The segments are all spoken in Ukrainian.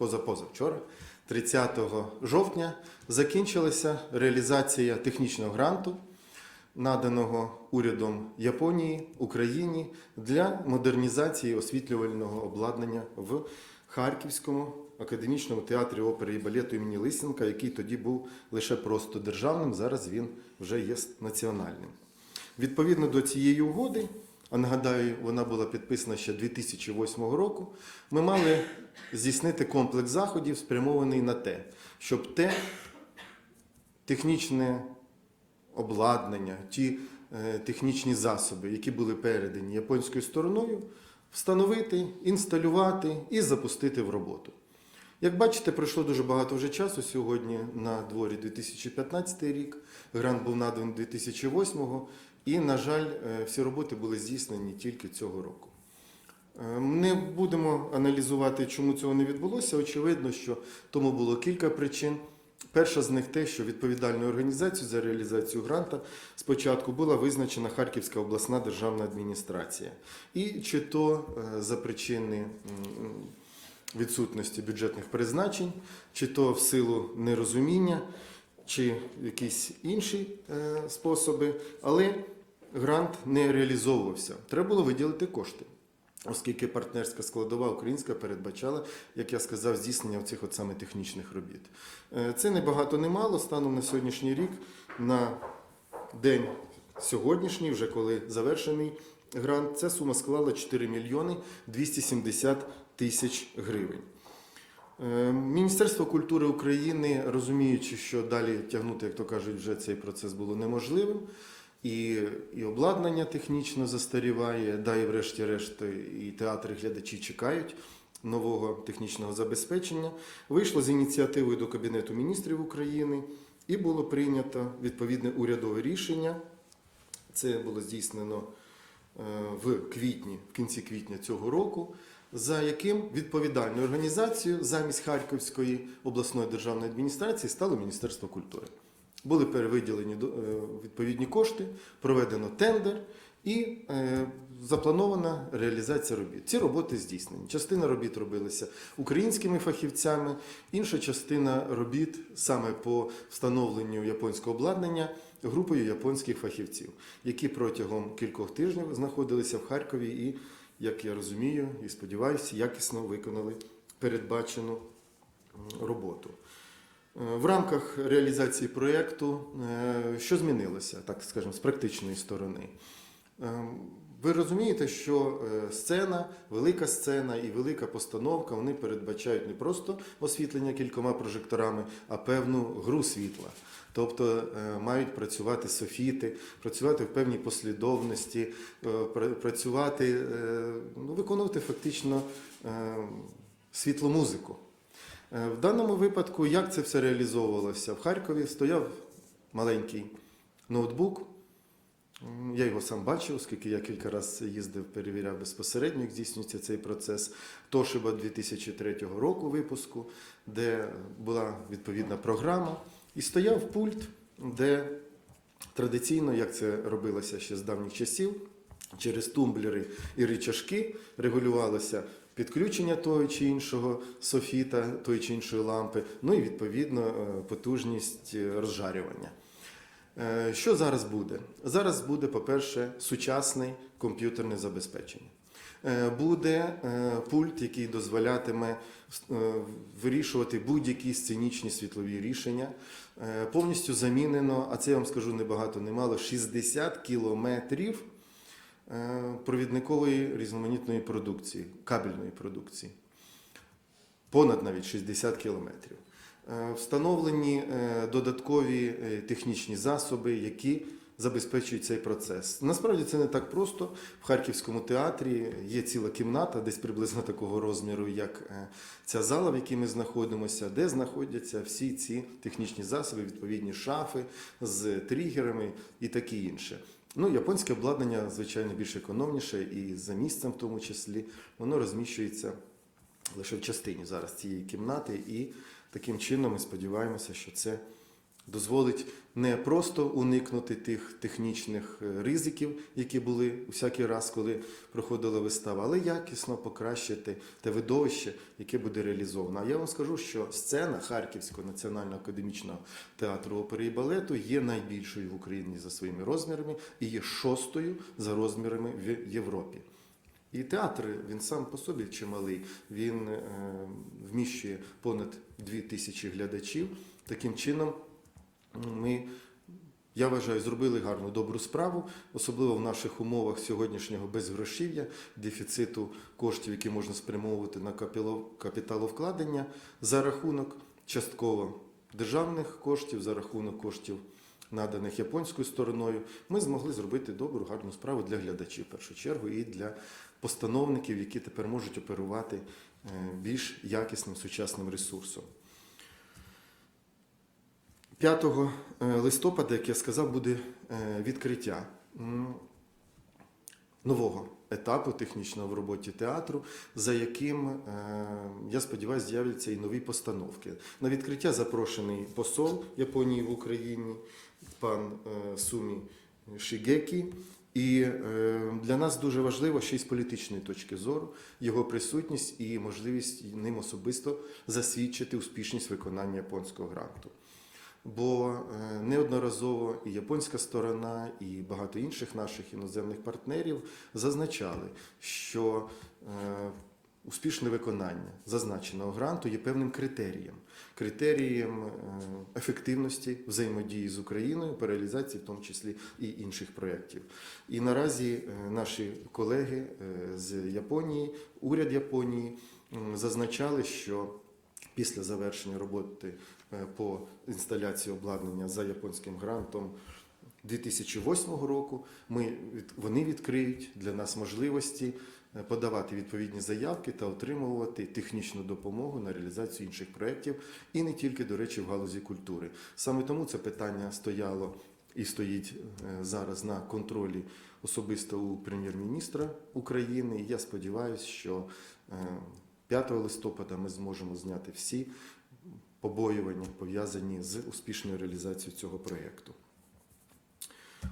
позапозавчора, 30 жовтня, закінчилася реалізація технічного гранту, наданого урядом Японії Україні для модернізації освітлювального обладнання в Харківському академічному театрі опери і балету імені Лисенка, який тоді був лише просто державним, зараз він вже є національним. Відповідно до цієї угоди, а нагадаю, вона була підписана ще 2008 року, ми мали здійснити комплекс заходів, спрямований на те, щоб те технічне обладнання, ті е, технічні засоби, які були передані японською стороною, встановити, інсталювати і запустити в роботу. Як бачите, пройшло дуже багато вже часу. Сьогодні на дворі 2015 рік, грант був наданий 2008 і, на жаль, е, всі роботи були здійснені тільки цього року. Е, Не будемо аналізувати, чому цього не відбулося. Очевидно, що тому було кілька причин. Перша з них те, що відповідальною організацією за реалізацію гранта спочатку була визначена Харківська обласна державна адміністрація. І чи то е, за причини відсутності бюджетних призначень, чи то в силу нерозуміння, чи якісь інші е, способи, але грант не реалізовувався. Треба було виділити кошти. Оскільки партнерська складова українська передбачала, як я сказав, здійснення цих от саме технічних робіт. Е, Це не багато не мало. Станом на сьогоднішній рік, на день сьогоднішній, вже коли завершений грант, ця сума склала 4 мільйони 270 тисяч гривень. Е, Міністерство культури України, розуміючи, що далі тягнути, як то кажуть, вже цей процес було неможливим, і, і обладнання технічно застаріває, да і врешті-решт і театри глядачі чекають нового технічного забезпечення. Вийшло з ініціативою до Кабінету міністрів України і було прийнято відповідне урядове рішення. Це було здійснено е, в квітні, в кінці квітня цього року, за яким відповідальною організацією замість Харківської обласної державної адміністрації стало Міністерство культури. Були перевиділені е, відповідні кошти, проведено тендер і е, запланована реалізація робіт. Ці роботи здійснені. Частина робіт робилася українськими фахівцями, інша частина робіт саме по встановленню японського обладнання групою японських фахівців, які протягом кількох тижнів знаходилися в Харкові і, як я розумію і сподіваюся, якісно виконали передбачену роботу. Е, В рамках реалізації проєкту, е, що змінилося, так скажемо, з практичної сторони? Ви розумієте, що е, сцена, велика сцена і велика постановка вони передбачають не просто освітлення кількома прожекторами, а певну гру світла. Тобто е, мають працювати софіти, працювати в певній послідовності, е, працювати, ну, виконувати фактично світломузику. В даному випадку, як це все реалізовувалося? В Харкові стояв маленький ноутбук. Я його сам бачив, оскільки я кілька разів їздив, перевіряв безпосередньо, як здійснюється цей процес. Тошиба 2003 року випуску, де була відповідна програма, і стояв пульт, де традиційно, як це робилося ще з давніх часів, через тумблери і рычажки регулювалося підключення того чи іншого софіта, тої чи іншої лампи, ну і відповідно е, потужність е, розжарювання. Е, Що зараз буде? Зараз буде, по-перше, сучасне комп'ютерне забезпечення. Е, Буде е, пульт, який дозволятиме вирішувати будь-які сценічні світлові рішення. Повністю замінено, а це я вам скажу не багато, не мало, 60 кілометрів провідникової різноманітної продукції, кабельної продукції. Понад навіть 60 кілометрів. Е, Встановлені е, додаткові е, технічні засоби, які забезпечують цей процес. Насправді це не так просто. В Харківському театрі є ціла кімната, десь приблизно такого розміру, як ця зала, в якій ми знаходимося, де знаходяться всі ці технічні засоби, відповідні шафи з тригерами і таке інше. Ну, японське обладнання, звичайно, більш економніше і за місцем в тому числі, воно розміщується лише в частині зараз цієї кімнати, і таким чином ми сподіваємося, що це дозволить не просто уникнути тих технічних е, ризиків, які були всякий раз, коли проходила вистава, але якісно покращити те видовище, яке буде реалізовано. А я вам скажу, що сцена Харківського національного академічного театру опери і балету є найбільшою в Україні за своїми розмірами і є шостою за розмірами в Європі. І театр він сам по собі чималий. Він е, вміщує понад дві тисячі глядачів. Таким чином, ми, я вважаю, зробили гарну добру справу, особливо в наших умовах сьогоднішнього безгрошів'я, дефіциту коштів, які можна спрямовувати на капіталовкладення за рахунок частково державних коштів, за рахунок коштів. Наданих японською стороною, ми змогли зробити добру, гарну справу для глядачів в першу чергу і для постановників, які тепер можуть оперувати е, більш якісним сучасним ресурсом. 5 листопада, як я сказав, буде е, відкриття нового етапу технічного в роботі театру, за яким, е, я сподіваюся, з'являться і нові постановки. На відкриття запрошений посол Японії в Україні, пан е, Сумі Шігекі. І е, для нас дуже важливо ще й з політичної точки зору його присутність і можливість ним особисто засвідчити успішність виконання японського гранту. Бо е, неодноразово і японська сторона, і багато інших наших іноземних партнерів зазначали, що е, успішне виконання зазначеного гранту є певним критерієм, критерієм е, ефективності взаємодії з Україною по реалізації, в тому числі і інших проєктів. І наразі е, наші колеги е, з Японії, уряд Японії зазначали, що після завершення роботи по інсталяції обладнання за японським грантом 2008 року ми, вони відкриють для нас можливості подавати відповідні заявки та отримувати технічну допомогу на реалізацію інших проєктів і не тільки, до речі, в галузі культури. Саме тому це питання стояло і стоїть е, зараз на контролі особисто у прем'єр-міністра України. Я сподіваюся, що е, 5 листопада ми зможемо зняти всі побоювання, пов'язані з успішною реалізацією цього проєкту.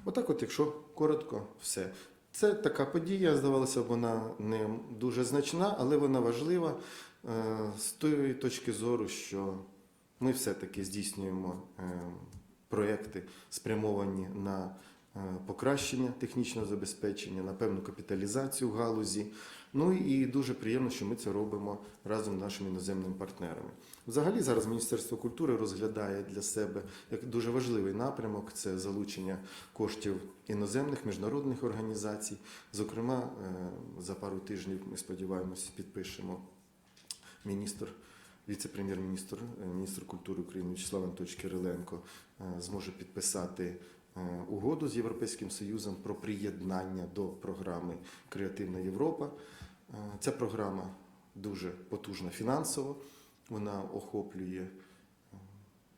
Отак, от, якщо коротко, все. Це така подія, здавалося б, вона не дуже значна, але вона важлива е, з тої точки зору, що ми все-таки здійснюємо е, проекти, спрямовані на покращення технічного забезпечення, на певну капіталізацію галузі. Ну і дуже приємно, що ми це робимо разом з нашими іноземними партнерами. Взагалі зараз Міністерство культури розглядає для себе як дуже важливий напрямок це залучення коштів іноземних міжнародних організацій. Зокрема, е, за пару тижнів ми сподіваємося, підпишемо міністр. Віце-прем'єр-міністр, е, міністр культури України Вячеслав Анатольович Кириленко е, зможе підписати е, угоду з Європейським Союзом про приєднання до програми Креативна Європа. Е, Ця програма дуже потужна фінансово. Вона охоплює е,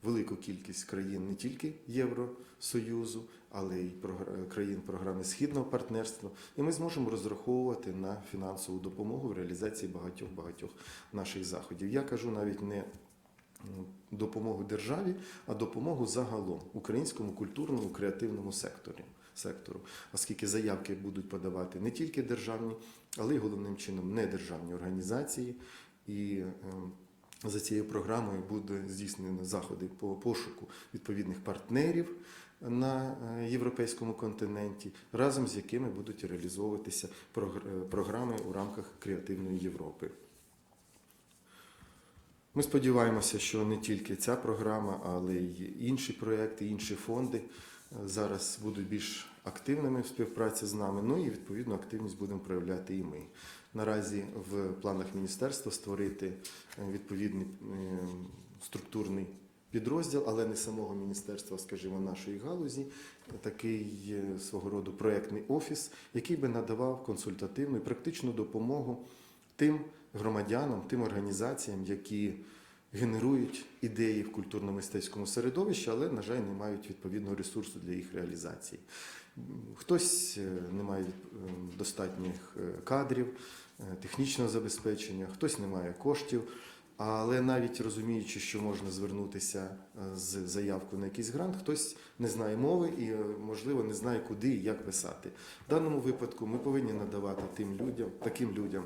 велику кількість країн не тільки Євросоюзу, але й країн програми Східного партнерства. І ми зможемо розраховувати на фінансову допомогу в реалізації багатьох багатьох наших заходів. Я кажу навіть не допомогу державі, а допомогу загалом українському культурному креативному секторі. Сектору, оскільки заявки будуть подавати не тільки державні, але й головним чином недержавні організації. І е, за цією програмою буде здійснено заходи по пошуку відповідних партнерів на е, європейському континенті, разом з якими будуть реалізовуватися е, програми у рамках креативної Європи. Ми сподіваємося, що не тільки ця програма, але й інші проекти, інші фонди е, зараз будуть більш активними в співпраці з нами. Ну і відповідно активність будемо проявляти і ми. Наразі в планах міністерства створити е, відповідний е, структурний підрозділ, але не самого міністерства, скажімо, нашої галузі, такий свого роду проектний офіс, який би надавав консультативну і практичну допомогу тим громадянам, тим організаціям, які генерують ідеї в культурно-мистецькому середовищі, але, на жаль, не мають відповідного ресурсу для їх реалізації. Хтось е, не має е, достатніх е, кадрів, технічного забезпечення, хтось не має коштів. Але навіть розуміючи, що можна звернутися з заявкою на якийсь грант, хтось не знає мови і, можливо, не знає, куди і як писати. В даному випадку ми повинні надавати тим людям, таким людям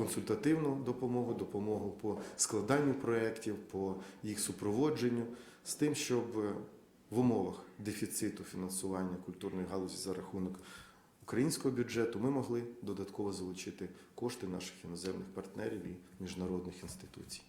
консультативну допомогу, допомогу по складанню проєктів, по їх супроводженню, з тим, щоб е, в умовах дефіциту фінансування культурної галузі за рахунок українського бюджету ми могли додатково залучити кошти наших іноземних партнерів і міжнародних інституцій.